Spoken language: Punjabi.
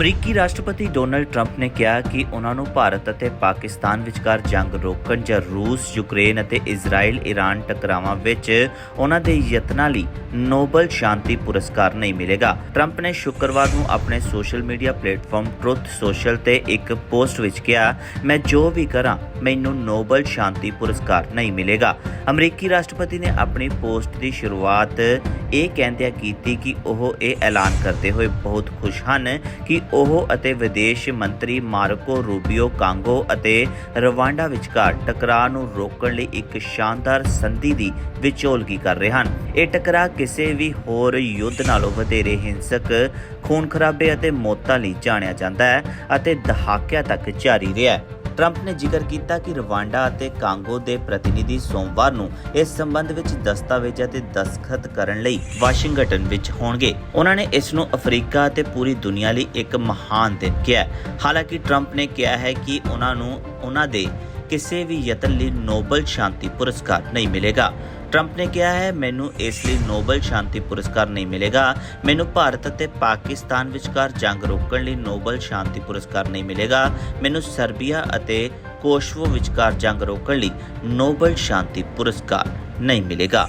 ਅਮਰੀਕੀ ਰਾਸ਼ਟਰਪਤੀ ਡੋਨਲਡ ਟਰੰਪ ਨੇ ਕਿਹਾ ਕਿ ਉਹਨਾਂ ਨੂੰ ਭਾਰਤ ਅਤੇ ਪਾਕਿਸਤਾਨ ਵਿਚਕਾਰ ਜੰਗ ਰੋਕਣ ਜਾਂ ਰੂਸ, ਯੂਕਰੇਨ ਅਤੇ ਇਜ਼ਰਾਈਲ ਈਰਾਨ ਟਕਰਾਵਾਂ ਵਿੱਚ ਉਹਨਾਂ ਦੇ ਯਤਨਾਂ ਲਈ ਨੋਬਲ ਸ਼ਾਂਤੀ ਪੁਰਸਕਾਰ ਨਹੀਂ ਮਿਲੇਗਾ। ਟਰੰਪ ਨੇ ਸ਼ੁੱਕਰਵਾਰ ਨੂੰ ਆਪਣੇ social media platform Truth Social ਤੇ ਇੱਕ ਪੋਸਟ ਵਿੱਚ ਕਿਹਾ, ਮੈਂ ਜੋ ਵੀ ਕਰਾਂ, ਮੈਨੂੰ ਨੋਬਲ ਸ਼ਾਂਤੀ ਪੁਰਸਕਾਰ ਨਹੀਂ ਮਿਲੇਗਾ। ਅਮਰੀਕੀ ਰਾਸ਼ਟਰਪਤੀ ਨੇ ਆਪਣੀ ਪੋਸਟ ਦੀ ਸ਼ੁਰੂਆਤ ਇਹ ਕਹਿੰਦਿਆਂ ਕੀਤੀ ਕਿ ਉਹ ਇਹ ਐਲਾਨ ਕਰਦੇ ਹੋਏ ਬਹੁਤ ਖੁਸ਼ ਹਨ ਕਿ ਉਹ ਅਤੇ ਵਿਦੇਸ਼ ਮੰਤਰੀ ਮਾਰਕੋ ਰੂਬੀਓ ਕਾਂਗੋ ਅਤੇ ਰਵਾਂਡਾ ਵਿਚਕਾਰ ਟਕਰਾਅ ਨੂੰ ਰੋਕਣ ਲਈ ਇੱਕ ਸ਼ਾਨਦਾਰ ਸੰਧੀ ਦੀ ਵਿਚੋਲਗੀ ਕਰ ਰਹੇ ਹਨ। ਇਹ ਟਕਰਾਅ ਕਿਸੇ ਵੀ ਹੋਰ ਯੁੱਧ ਨਾਲੋਂ ਵਧੇਰੇ ਹਿੰਸਕ, ਖੂਨ ਖਰਾਬੇ ਅਤੇ ਮੌਤਾਂ ਲਈ ਜਾਣਿਆ ਜਾਂਦਾ ਹੈ ਅਤੇ ਦਹਾਕਿਆਂ ਤੱਕ ਜਾਰੀ ਰਿਹਾ ਟਰੰਪ ਨੇ ਜ਼ਿਕਰ ਕੀਤਾ ਕਿ ਰਵਾਂਡਾ ਅਤੇ ਕਾਂਗੋ ਦੇ ਪ੍ਰਤੀਨਿਧੀ ਸੋਮਵਾਰ ਨੂੰ ਇਸ ਸੰਬੰਧ ਵਿੱਚ ਦਸਤਾਵੇਜ਼ਾਂ ਤੇ ਦਸਖਤ ਕਰਨ ਲਈ ਵਾਸ਼ਿੰਗਟਨ ਵਿੱਚ ਹੋਣਗੇ। ਉਹਨਾਂ ਨੇ ਇਸ ਨੂੰ ਅਫਰੀਕਾ ਅਤੇ ਪੂਰੀ ਦੁਨੀਆ ਲਈ ਇੱਕ ਮਹਾਨ ਦਿਨ ਕਿਹਾ ਹਾਲਾਂਕਿ ਟਰੰਪ ਨੇ ਕਿਹਾ ਹੈ ਕਿ ਉਹਨਾਂ ਨੂੰ, ਉਹਨਾਂ ਦੇ ਕਿਸੇ ਵੀ ਯਤਨ ਲਈ ਨੋਬਲ ਸ਼ਾਂਤੀ ਪੁਰਸਕਾਰ ਨਹੀਂ ਮਿਲੇਗਾ। ਟਰੰਪ ਨੇ ਕਿਹਾ ਹੈ, ਮੈਨੂੰ ਇਸ ਲਈ ਨੋਬਲ ਸ਼ਾਂਤੀ ਪੁਰਸਕਾਰ ਨਹੀਂ ਮਿਲੇਗਾ। ਮੈਨੂੰ ਭਾਰਤ ਅਤੇ ਪਾਕਿਸਤਾਨ ਵਿਚਕਾਰ ਜੰਗ ਰੋਕਣ ਲਈ ਨੋਬਲ ਸ਼ਾਂਤੀ ਪੁਰਸਕਾਰ ਨਹੀਂ ਮਿਲੇਗਾ। ਮੈਨੂੰ ਸਰਬੀਆ ਅਤੇ ਕੋਸ਼ਵੋ ਵਿਚਕਾਰ ਜੰਗ ਰੋਕਣ ਲਈ ਨੋਬਲ ਸ਼ਾਂਤੀ ਪੁਰਸਕਾਰ ਨਹੀਂ ਮਿਲੇਗਾ।